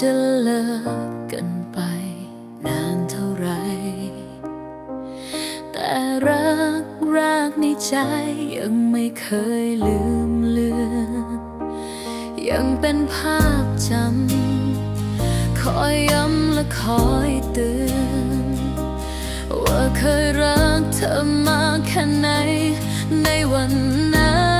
จะเลิกกันไป นานเท่าไร แต่รักรักในใจยังไม่เคยลืมเลือนยังเป็นภาพจำ คอยย้ำและคอยเตือนว่าเคยรักเธอมากแค่ไหนในวันนั้น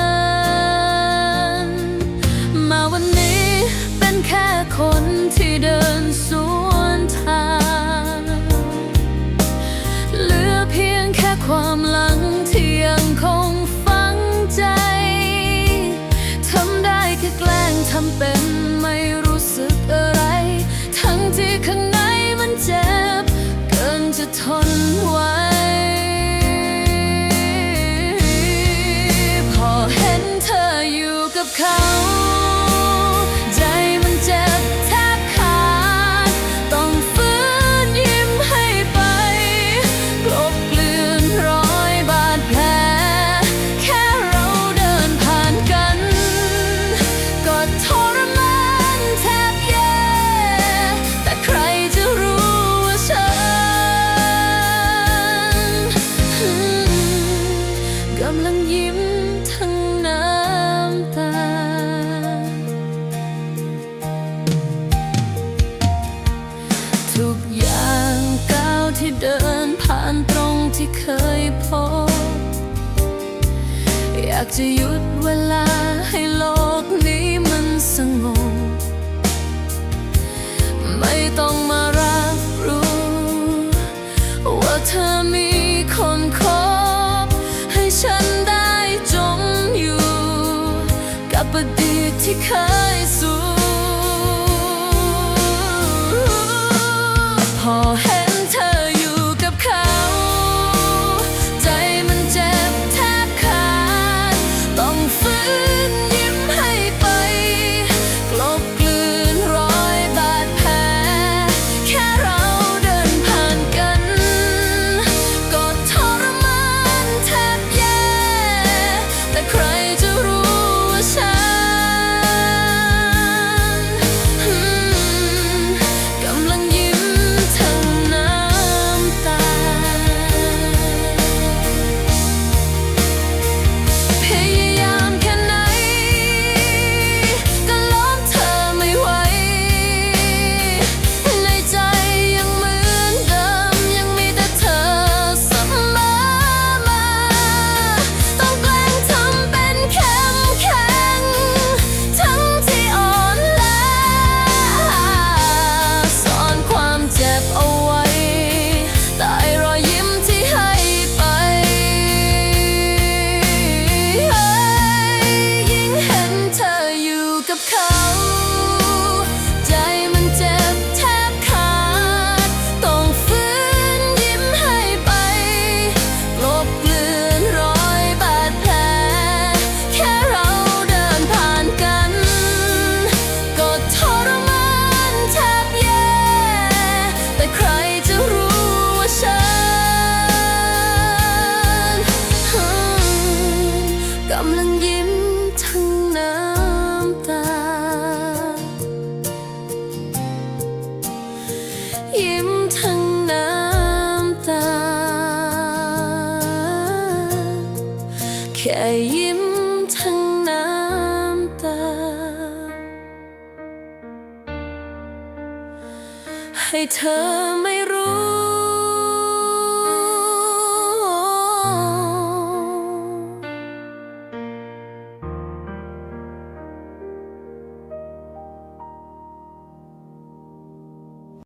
ทำเป็นไม่รู้ากจะหยุดเวลาให้โลกนี้มันสงบ ไม่ต้องมารับรู้ ว่าเธอมีคนคบ ให้ฉันได้จมอยู่ กับอดีตที่เคย ค่ยิ้มทั้งน้ำตา ให้เธอไม่